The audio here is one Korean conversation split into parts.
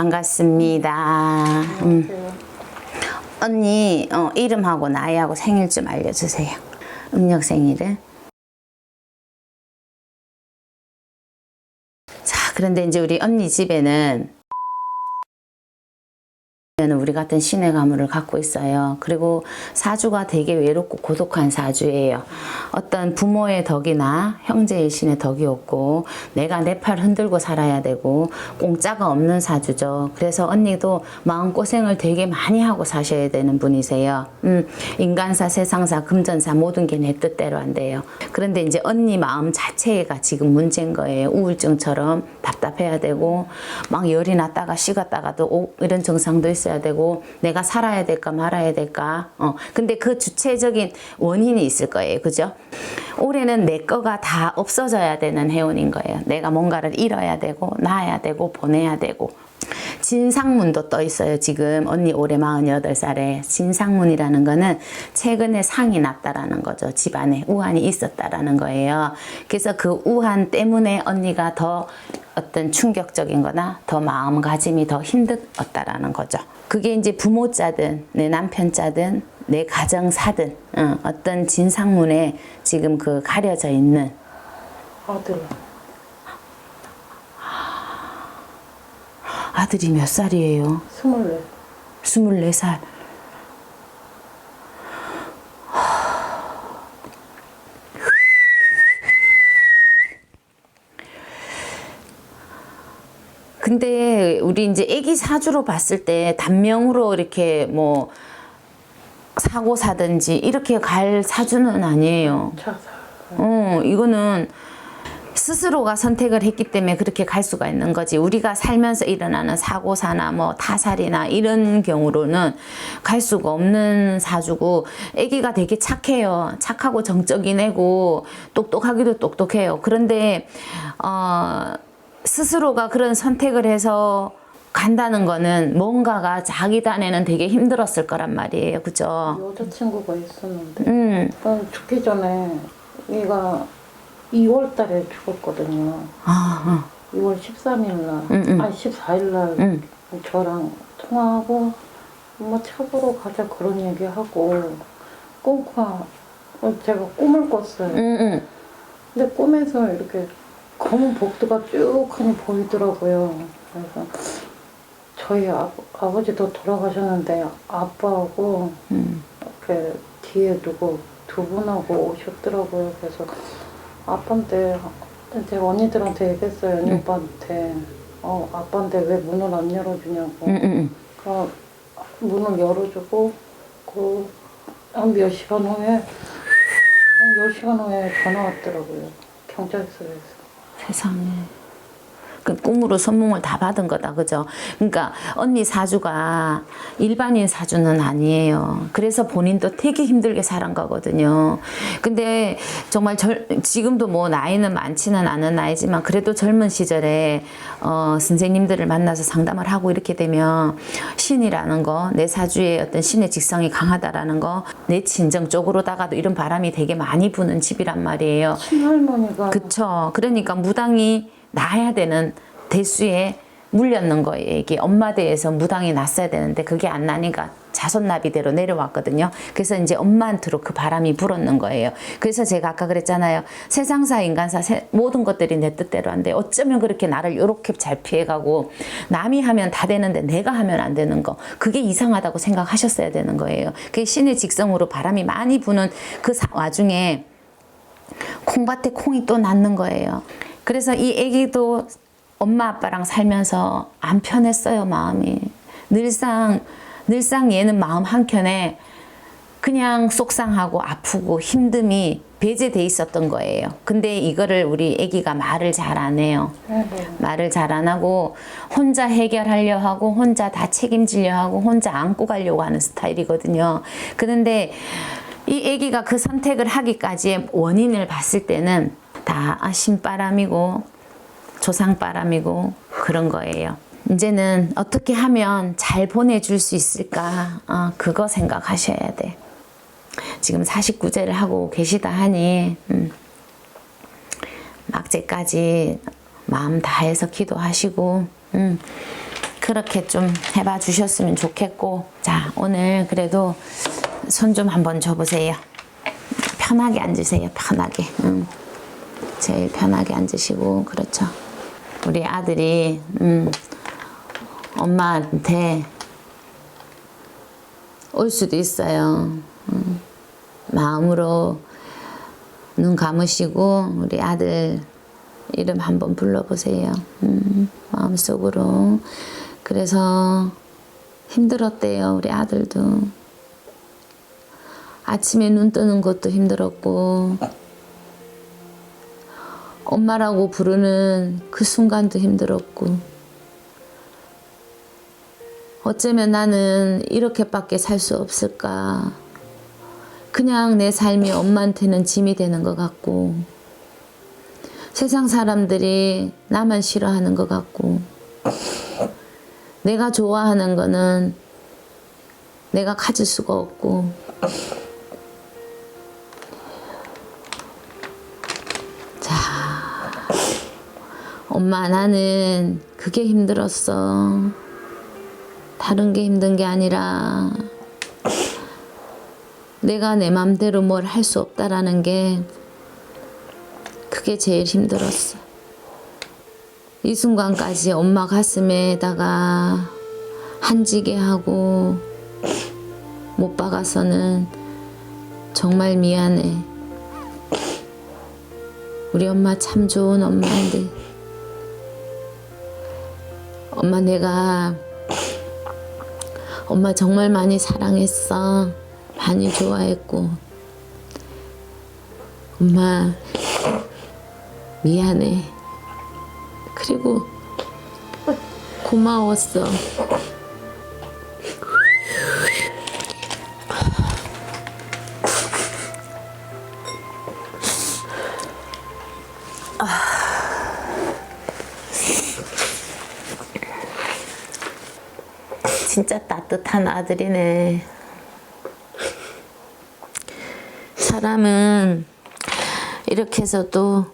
반갑습니다. 음. 언니 어, 이름하고 나이하고 생일 좀 알려주세요. 음력 생일을. 자, 그런데 이제 우리 언니 집에는 우리 같은 신의 가문을 갖고 있어요. 그리고 사주가 되게 외롭고 고독한 사주예요. 어떤 부모의 덕이나 형제의 신의 덕이 없고 내가 내 팔 흔들고 살아야 되고 공짜가 없는 사주죠. 그래서 언니도 마음고생을 되게 많이 하고 사셔야 되는 분이세요. 음, 인간사, 세상사, 금전사 모든 게 내 뜻대로 안 돼요. 그런데 이제 언니 마음 자체가 지금 문제인 거예요. 우울증처럼 답답해야 되고 막 열이 났다가 식었다가도 오- 이런 증상도 있어 야 되고 내가 살아야 될까 말아야 될까. 어. 근데 그 주체적인 원인이 있을 거예요. 그죠? 올해는 내 거가 다 없어져야 되는 해운인 거예요. 내가 뭔가를 잃어야 되고 놔야 되고 보내야 되고 진상문도 떠 있어요. 지금 언니 올해 48살에 진상문이라는 거는 최근에 상이 났다라는 거죠. 집안에 우환이 있었다라는 거예요. 그래서 그 우환 때문에 언니가 더 어떤 충격적인 거나 더 마음가짐이 더 힘들었다라는 거죠. 그게 이제 부모자든 내 남편자든 내 가정사든 어, 어떤 진상문에 지금 그 가려져 있는 아들 아들이 몇 살이에요? 스물네 24살. 근데 우리 이제 아기 사주로 봤을 때 단명으로 이렇게 뭐 사고 사든지 이렇게 갈 사주는 아니에요. 차사 어, 이거는 스스로가 선택을 했기 때문에 그렇게 갈 수가 있는 거지. 우리가 살면서 일어나는 사고사나 뭐 타살이나 이런 경우로는 갈 수가 없는 사주고, 아기가 되게 착해요. 착하고 정적인 애고, 똑똑하기도 똑똑해요. 그런데, 어, 스스로가 그런 선택을 해서 간다는 거는 뭔가가 자기 딴에는 되게 힘들었을 거란 말이에요. 그죠? 여자친구가 있었는데 음, 난 죽기 전에 얘가 2월 달에 죽었거든요 아, 2월 13일 날 응, 응. 아니 14일 날 응. 저랑 통화하고 엄마 차 보러 가자 그런 얘기하고 꿈과 제가 꿈을 꿨어요 응, 응. 근데 꿈에서 이렇게 검은 복도가 쭉 하니 보이더라고요. 그래서 저희 아, 아버지도 돌아가셨는데 아빠하고 음. 이렇게 뒤에 누구 두 분하고 오셨더라고요. 그래서 아빠한테 제 언니들한테 얘기했어요. 언니 오빠한테 어 아빠한테 왜 문을 안 열어주냐고. 응, 응, 응. 그 문을 열어주고 그한 몇 시간 후에 한 10시간 후에 전화 왔더라고요. 경찰서에서. 세상에. 그 꿈으로 선몽을 다 받은 거다, 그죠? 그러니까 언니 사주가 일반인 사주는 아니에요. 그래서 본인도 되게 힘들게 살은 거거든요. 근데 정말 절, 지금도 뭐 나이는 많지는 않은 나이지만 그래도 젊은 시절에 어, 선생님들을 만나서 상담을 하고 이렇게 되면 신이라는 거, 내 사주에 어떤 신의 직성이 강하다라는 거, 내 친정 쪽으로다가도 이런 바람이 되게 많이 부는 집이란 말이에요. 친할머니가 그쵸. 그러니까 무당이 나야 되는 대수에 물렸는 거예요. 이게 엄마 대에서 무당이 났어야 되는데 그게 안 나니까 자손나비대로 내려왔거든요. 그래서 이제 엄마한테로 그 바람이 불었는 거예요. 그래서 제가 아까 그랬잖아요. 세상사, 인간사 세- 모든 것들이 내 뜻대로 안 돼. 어쩌면 그렇게 나를 이렇게 잘 피해가고 남이 하면 다 되는데 내가 하면 안 되는 거. 그게 이상하다고 생각하셨어야 되는 거예요. 그게 신의 직성으로 바람이 많이 부는 그 사- 와중에 콩밭에 콩이 또 낳는 거예요. 그래서 이 아기도 엄마 아빠랑 살면서 안 편했어요 마음이. 늘상 늘상 얘는 마음 한켠에 그냥 속상하고 아프고 힘듦이 배제돼 있었던 거예요. 근데 이거를 우리 아기가 말을 잘 안 해요. 네 네. 말을 잘 안 하고 혼자 해결하려 하고 혼자 다 책임지려 하고 혼자 안고 가려고 하는 스타일이거든요. 그런데 이 아기가 그 선택을 하기까지의 원인을 봤을 때는 다 아, 신바람이고 조상바람이고 그런 거예요. 이제는 어떻게 하면 잘 보내줄 수 있을까? 어, 그거 생각하셔야 돼. 지금 49제를 하고 계시다 하니, 음, 막제까지 마음 다해서 기도하시고, 음, 그 그렇게 좀 해봐 주셨으면 좋겠고 자 오늘 그래도 손 좀 한번 줘보세요 편하게 앉으세요 편하게 음. 제일 편하게 앉으시고 그렇죠 우리 아들이 음, 엄마한테 올 수도 있어요 음, 마음으로 눈 감으시고 우리 아들 이름 한번 불러보세요. 음, 마음속으로. 그래서 힘들었대요, 우리 아들도. 아침에 눈 뜨는 것도 힘들었고, 엄마라고 부르는 그 순간도 힘들었고, 어쩌면 나는 이렇게밖에 살 수 없을까. 그냥 내 삶이 엄마한테는 짐이 되는 것 같고, 세상 사람들이 나만 싫어하는 것 같고, 내가 좋아하는 거는 내가 가질 수가 없고, 엄마 나는 그게 힘들었어. 다른 게 힘든 게 아니라, 내가 내 맘대로 뭘 할 수 없다라는 게 그게 제일 힘들었어. 이 순간까지 엄마 가슴에다가 한지게 하고 못 박아서는 정말 미안해. 우리 엄마 참 좋은 엄마인데. 엄마 내가 엄마 정말 많이 사랑했어. 많이 좋아했고. 엄마, 미안해. 그리고 고마웠어. 진짜 따뜻한 아들이네. 사람은 이렇게 해서도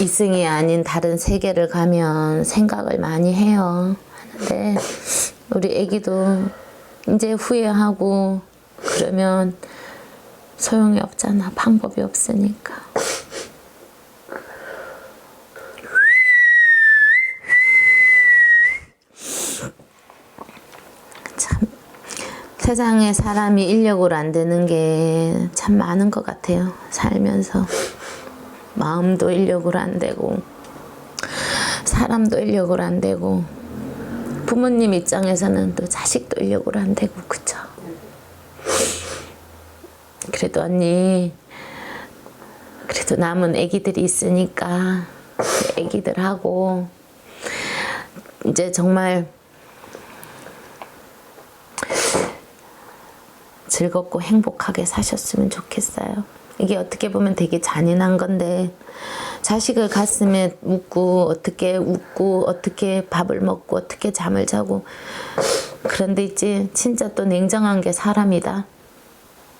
이승이 아닌 다른 세계를 가면 생각을 많이 해요. 하는데 우리 애기도 이제 후회하고 그러면 소용이 없잖아. 방법이 없으니까. 세상에 사람이 인력으로 안 되는 게 참 많은 것 같아요. 살면서. 마음도 인력으로 안 되고, 사람도 인력으로 안 되고, 부모님 입장에서는 또 자식도 인력으로 안 되고, 그쵸? 그래도 언니, 그래도 남은 애기들이 있으니까, 그 애기들하고, 이제 정말 즐겁고 행복하게 사셨으면 좋겠어요. 이게 어떻게 보면 되게 잔인한 건데 자식을 가슴에 묻고 어떻게 웃고 어떻게 밥을 먹고 어떻게 잠을 자고 그런데 있지 진짜 또 냉정한 게 사람이다.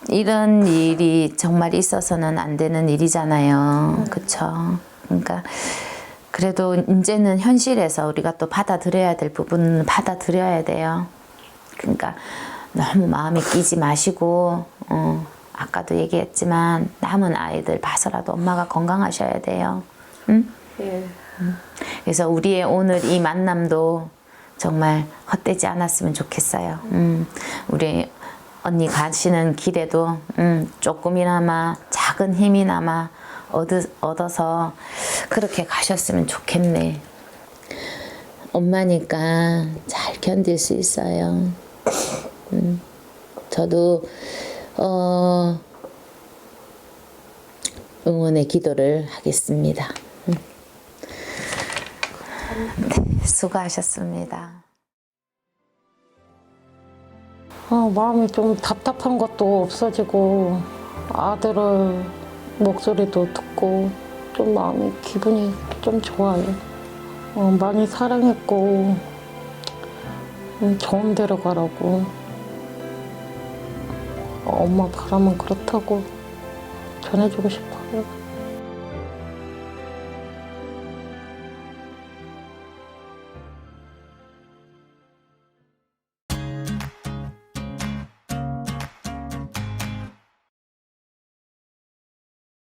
이런 일이 정말 있어서는 안 되는 일이잖아요. 그쵸? 그러니까 그래도 이제는 현실에서 우리가 또 받아들여야 될 부분은 받아들여야 돼요. 그러니까 너무 마음에 끼지 마시고 어, 아까도 얘기했지만 남은 아이들 봐서라도 엄마가 건강하셔야 돼요. 응? 예. 그래서 우리의 오늘 이 만남도 정말 헛되지 않았으면 좋겠어요. 음, 우리 언니 가시는 길에도 음, 조금이나마 작은 힘이나마 얻, 얻어서 그렇게 가셨으면 좋겠네. 엄마니까 잘 견딜 수 있어요. 음, 저도 어, 응원의 기도를 하겠습니다. 음. 네, 수고하셨습니다. 아, 마음이 좀 답답한 것도 없어지고 아들을 목소리도 듣고 좀 마음이 기분이 좀 좋아요. 어, 많이 사랑했고 음, 좋은 데로 가라고 어, 엄마 바람은 그렇다고 전해주고 싶어요.